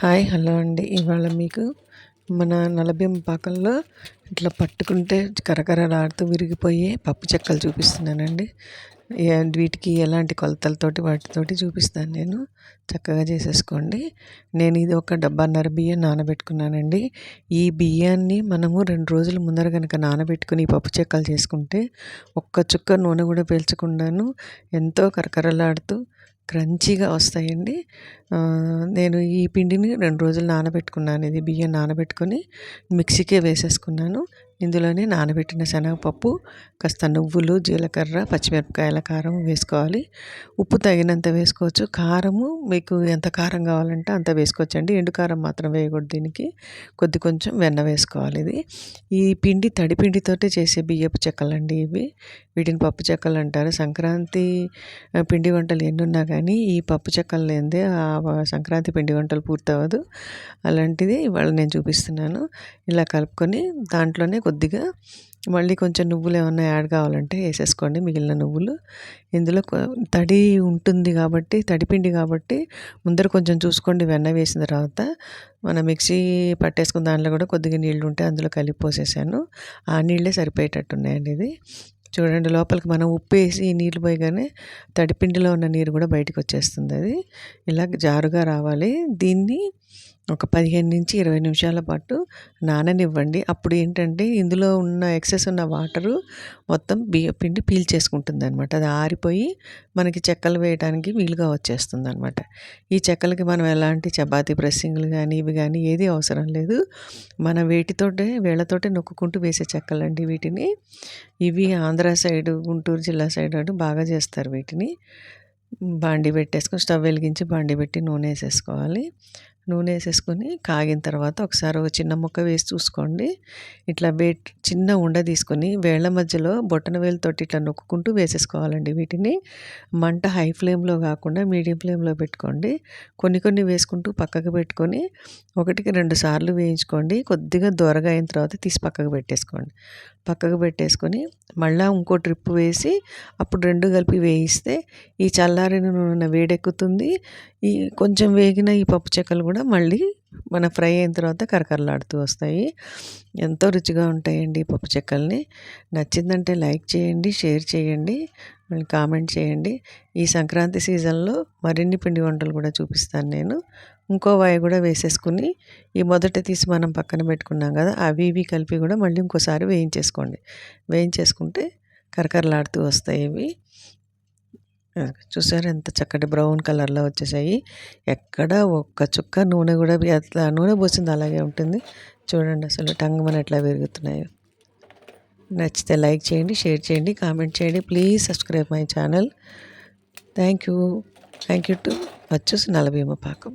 Hi hello అండి. ఇవాళ మీకు మన నలభీమ పాకంలో ఇట్లా పట్టుకుంటే కరకరలాడుతూ విరిగిపోయే పప్పు చెక్కలు చూపిస్తున్నానండి. వీటికి ఎలాంటి కొలతలతోటి వాటితోటి చూపిస్తాను నేను. చక్కగా చేసేసుకోండి. నేను ఇది ఒక డబ్బాన్నర బియ్యం నానబెట్టుకున్నానండి. ఈ బియ్యాన్ని మనము రెండు రోజుల ముందర కనుక నానబెట్టుకుని ఈ పప్పు చెక్కలు చేసుకుంటే ఒక్క చుక్క నూనె కూడా పీల్చకుండాను ఎంతో కరకరలాడుతూ క్రంచీగా వస్తాయండి. నేను ఈ పిండిని రెండు రోజులు నానబెట్టుకున్నాను. ఇది బియ్యం నానబెట్టుకొని మిక్సీకే వేసేసుకున్నాను. ఇందులోనే నానబెట్టిన శనగపప్పు కాస్త నువ్వులు జీలకర్ర పచ్చిమిరపకాయల కారం వేసుకోవాలి. ఉప్పు తగినంత వేసుకోవచ్చు. కారము మీకు ఎంత కారం కావాలంటే అంత వేసుకోవచ్చండి. ఎండు కారం మాత్రం వేయకూడదు దీనికి. కొద్ది కొంచెం వెన్న వేసుకోవాలి ఇది. ఈ పిండి తడి పిండితోటే చేసే బియ్యపు చెక్కలండి ఇవి. వీటిని పప్పు చెక్కలు అంటారు. సంక్రాంతి పిండి వంటలు ఎన్ని ఉన్నా కానీ ఈ పప్పు చెక్కలు లేనిదే ఆ సంక్రాంతి పిండి వంటలు పూర్తవదు అలాంటిది ఇవాళ నేను చూపిస్తున్నాను. ఇలా కలుపుకొని దాంట్లోనే కొద్దిగా. మళ్ళీ కొంచెం నువ్వులు ఏమన్నా యాడ్ కావాలంటే వేసేసుకోండి మిగిలిన నువ్వులు. ఇందులో తడి ఉంటుంది కాబట్టి తడిపిండి కాబట్టి ముందర కొంచెం చూసుకోండి వెన్న వేసిన తర్వాత. మన మిక్సీ పట్టేసుకున్న దాంట్లో కూడా కొద్దిగా నీళ్ళు ఉంటే అందులో కలిపి పోసేసాను. ఆ నీళ్ళే సరిపోయేటట్టు ఉన్నాయండి ఇది. చూడండి లోపలికి మనం ఉప్పు వేసి నీళ్ళు పోయగానే తడిపిండిలో ఉన్న నీరు కూడా బయటకు వచ్చేస్తుంది అది. ఇలా జారుగా రావాలి. దీన్ని ఒక పదిహేను నుంచి ఇరవై నిమిషాల పాటు నాననివ్వండి. అప్పుడు ఏంటంటే ఇందులో ఉన్న ఎక్సెస్ ఉన్న వాటరు మొత్తం బియ్య పిండి పీల్చేసుకుంటుంది అనమాట అది ఆరిపోయి మనకి చెక్కలు వేయడానికి వీలుగా వచ్చేస్తుంది అనమాట ఈ చెక్కలకి మనం ఎలాంటి చపాతీ ప్రెస్సింగ్లు కానీ ఇవి కానీ ఏది అవసరం లేదు. మన వేటితోటే వేళ్ళతోటే నొక్కుంటూ వేసే చెక్కలండి వీటిని. ఇవి ఆంధ్ర సైడ్ గుంటూరు జిల్లా సైడ్ అటు బాగా చేస్తారు వీటిని. బాండి పెట్టేసుకొని స్టవ్ వెలిగించి బాండి పెట్టి నూనె వేసేసుకోవాలి. నూనె వేసేసుకొని కాగిన తర్వాత ఒకసారి ఒక చిన్న ముక్క వేసి చూసుకోండి. ఇట్లా వేట్ చిన్న ఉండ తీసుకొని వేళ్ళ మధ్యలో బొట్టన వేలుతోటి ఇట్లా నొక్కుంటూ వేసేసుకోవాలండి వీటిని. మంట హై ఫ్లేమ్లో కాకుండా మీడియం ఫ్లేమ్లో పెట్టుకోండి. కొన్ని కొన్ని వేసుకుంటూ పక్కకు పెట్టుకొని ఒకటికి రెండు సార్లు వేయించుకోండి. కొద్దిగా దొరగా అయిన తర్వాత తీసి పక్కకు పెట్టేసుకోండి. పక్కకు పెట్టేసుకొని మళ్ళీ ఇంకో ట్రిప్ వేసి అప్పుడు రెండు కలిపి వేయిస్తే ఈ చల్లారిన నూనె వేడెక్కుతుంది. ఈ కొంచెం వేగిన ఈ పప్పు చెక్కలు కూడా మళ్ళీ మన ఫ్రై అయిన తర్వాత కరకరలాడుతూ వస్తాయి. ఎంతో రుచిగా ఉంటాయండి ఈ పప్పు చెక్కల్ని. నచ్చిందంటే లైక్ చేయండి షేర్ చేయండి మళ్ళీ కామెంట్ చేయండి. ఈ సంక్రాంతి సీజన్లో మరిన్ని పిండి వంటలు కూడా చూపిస్తాను నేను. ఇంకో వాయి కూడా వేసేసుకుని ఈ మొదట తీసి మనం పక్కన పెట్టుకున్నాం కదా అవి ఇవి కలిపి కూడా మళ్ళీ ఇంకోసారి వేయించేసుకోండి. వేయించేసుకుంటే కరకరలాడుతూ వస్తాయి ఇవి. చూసారు? ఎంత చక్కటి బ్రౌన్ కలర్లో వచ్చేసాయి. ఎక్కడ ఒక్క చుక్క నూనె కూడా అట్లా నూనె పోసింది అలాగే ఉంటుంది. చూడండి అసలు టంగ్ మన ఎట్లా పెరుగుతున్నాయో. నచ్చితే లైక్ చేయండి షేర్ చేయండి కామెంట్ చేయండి. Please subscribe my channel. Thank you thank you to వచ్చేసి నలభీమ పాకం.